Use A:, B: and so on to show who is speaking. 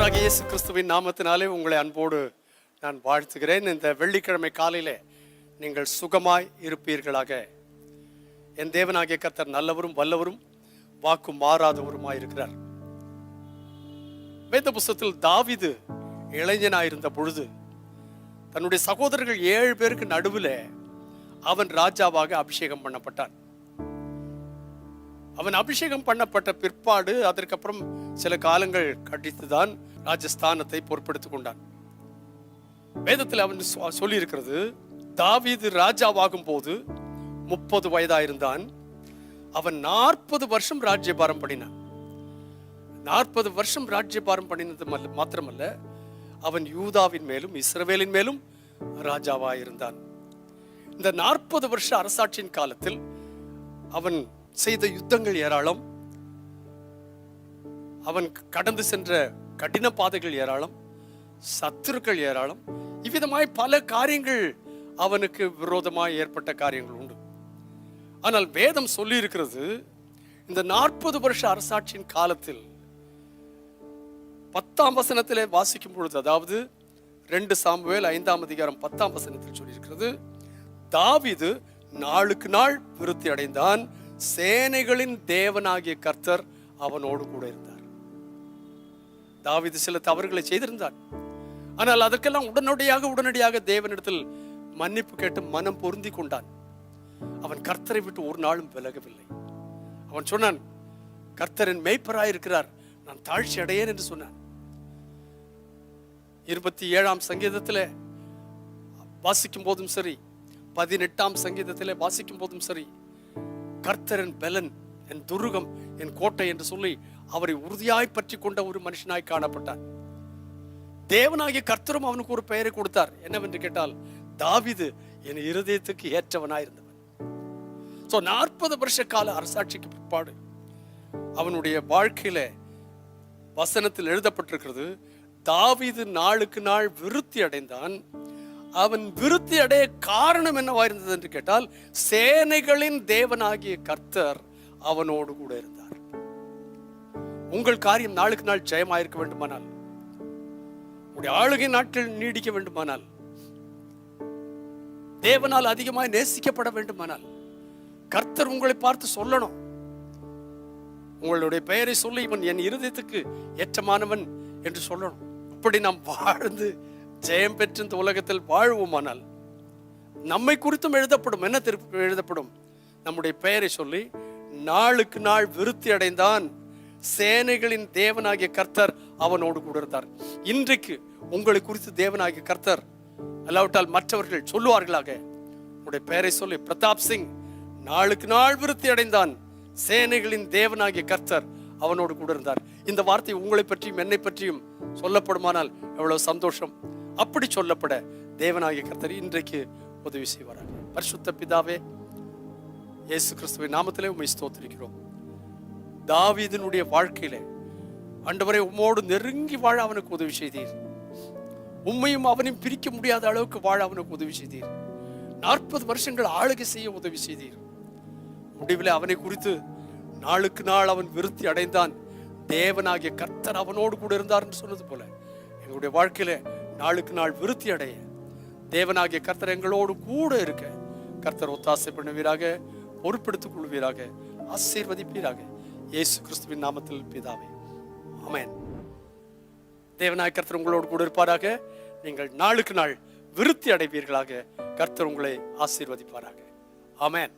A: ஆண்டவராகிய இயேசு கிறிஸ்துவின் நாமத்தினாலே உங்களை அன்போடு நான் வாழ்த்துகிறேன். இந்த வெள்ளிக்கிழமை காலையிலே நீங்கள் சுகமாய் இருப்பீர்களாக. என் தேவனாகிய கர்த்தர் நல்லவரும் வல்லவரும் வாக்கு மாறாதவருமாய் இருக்கிறார். வேத புஸ்தத்தில் தாவிது இளைஞனாயிருந்த பொழுது தன்னுடைய சகோதரர்கள் ஏழு பேருக்கு நடுவில் அவன் ராஜாவாக அபிஷேகம் பண்ணப்பட்டான். அவன் அபிஷேகம் பண்ணப்பட்ட பிற்பாடு அதற்கப்புறம் சில காலங்கள் கடித்துதான் ராஜஸ்தானத்தை பொறுப்பெடுத்துக் கொண்டான். வேதத்தில் அவன் சொல்லி இருக்கிறது தாவீது ராஜாவாகும் போது முப்பது வயதாயிருந்தான். அவன் நாற்பது வருஷம் ராஜ்யபாரம் பண்ணினான். நாற்பது வருஷம் ராஜ்யபாரம் பண்ணினது மாத்திரமல்ல அவன் யூதாவின் மேலும் இஸ்ரவேலின் மேலும் ராஜாவாயிருந்தான். இந்த நாற்பது வருஷ அரசாட்சியின் காலத்தில் அவன் செய்த யுத்தங்கள் ஏராளம். அவன் கடந்து சென்ற கடின பாதைகள் ஏராளம் சத்துருக்கள் ஏராளம். இவ்விதமாய் பல காரியங்கள் அவனுக்கு விரோதமாய் ஏற்பட்ட காரியங்கள் உண்டு. ஆனால் வேதம் சொல்லி இருக்கிறது இந்த நாற்பது வருஷ அரசாட்சியின் காலத்தில் பத்தாம் வசனத்திலே வாசிக்கும் பொழுது அதாவது ரெண்டு சாம்புவேல் ஐந்தாம் அதிகாரம் பத்தாம் வசனத்தில் சொல்லியிருக்கிறது தாவிது நாளுக்கு நாள் விருத்தி அடைந்தான் சேனைகளின் தேவனாகிய கர்த்தர் அவனோடு கூட இருந்தார். தாவிது சில தவறுகளை செய்திருந்தான் ஆனால் அதற்கெல்லாம் உடனடியாக உடனடியாக தேவனிடத்தில் மன்னிப்பு கேட்டு மனம் பொருந்தி கொண்டான். அவன் கர்த்தரை விட்டு ஒரு நாளும் விலகவில்லை. அவன் சொன்னான் கர்த்தரின் மேய்ப்பராய் இருக்கிறார். நான் தாழ்ச்சி அடையேன் என்று சொன்னான். இருபத்தி ஏழாம் சங்கீதத்தில் வாசிக்கும் போதும் சரி பதினெட்டாம் சங்கீதத்தில் வாசிக்கும் போதும் சரி கர்த்தரின் பெலன் என் துருகம் என் கோட்டை என்று சொல்லி அவரை உறுதியாய் பற்றி கொண்ட ஒரு மனுஷனாய் காணப்பட்டார். தேவனாகிய கர்த்தரும் அவனுக்கு ஒரு பெயரை கொடுத்தார். என்னவென்று கேட்டால் தாவிது என் இருதயத்துக்கு ஏற்றவனாயிருந்தவன் சோ நாற்பது வருஷ கால அரசாட்சிக்கு பிற்பாடு அவனுடைய வாழ்க்கையில வசனத்தில் எழுதப்பட்டிருக்கிறது தாவிது நாளுக்கு நாள் விருத்தி அடைந்தான். அவன் விருத்தி அடைய காரணம் என்னவா இருந்தது என்று கேட்டால் சேனைகளின் தேவனாகிய கர்த்தர் அவனோடு கூட இருந்தார். உங்கள் காரியம் நாளுக்கு நாள் ஜெயமாயிருக்க வேண்டுமானால் உங்களுடைய ஆளுகை நாட்கள் நீடிக்க வேண்டுமானால் தேவனால் அதிகமாய் நேசிக்கப்பட வேண்டுமானால் கர்த்தர் உங்களை பார்த்து சொல்லணும். உங்களுடைய பெயரை சொல்லி இவன் என் இருதயத்துக்கு ஏற்றமானவன் என்று சொல்லணும். அப்படி நாம் வாழ்ந்து ஜெயம் பெற்று இந்த உலகத்தில் வாழ்வோமானால் நம்மை குறித்தும் எழுதப்படும் என்ன திருப்பி எழுதப்படும்? நம்முடைய பெயரை சொல்லி நாளுக்கு நாள் விருத்தி அடைந்தான் சேனைகளின் தேவனாகிய கர்த்தர் அவனோடு கூட இருந்தார். இன்றைக்கு உங்களை குறித்து தேவனாகிய கர்த்தர் அல்லாவிட்டால் மற்றவர்கள் சொல்லுவார்களாக? உங்களுடைய பெயரை சொல்லி. பிரதாப் சிங் நாளுக்கு நாள் விருத்தி அடைந்தான். சேனைகளின் தேவனாகிய கர்த்தர் அவனோடு கூட இருந்தார். இந்த வார்த்தை உங்களை பற்றியும் என்னை பற்றியும் சொல்லப்படுமானால் எவ்வளவு சந்தோஷம். அப்படி சொல்லப்பட தேவனாகிய கர்த்தர் இன்றைக்கு உதவி செய்வாராக. பரிசுத்த பிதாவே இயேசு கிறிஸ்துவின் நாமத்திலே உண்மை ஸ்தோத்திருக்கிறோம். தாவீதனுடைய வாழ்க்கையிலே அண்டவரை உம்மோடு நெருங்கி வாழ அவனுக்கு உதவி செய்தீர். உண்மையும் அவனையும் பிரிக்க முடியாத அளவுக்கு வாழ அவனுக்கு உதவி செய்தீர். நாற்பது வருஷங்கள் ஆளுகை செய்ய உதவி செய்தீர். முடிவில் அவனை குறித்து நாளுக்கு நாள் அவன் விருத்தி அடைந்தான். தேவனாகிய கர்த்தர் அவனோடு கூட இருந்தார்னு சொன்னது போல எங்களுடைய வாழ்க்கையில நாளுக்கு நாள் விருத்தி அடைய தேவனாகிய கர்த்தர் எங்களோடு கூட இருக்க கர்த்தர் ஒத்தாசை பண்ணுவீராக பொறுப்பெடுத்துக் கொள்வீராக ஆசீர்வதிப்பீராக. இயேசு கிறிஸ்துவின் நாமத்தில் பிதாவே. அமேன் தேவனாய் கர்த்தர் உங்களோடு கூட இருப்பாராக. நீங்கள் நாளுக்கு நாள் விருத்தி அடைவீர்களாக. கர்த்தர் உங்களை ஆசீர்வதிப்பாராக. அமேன்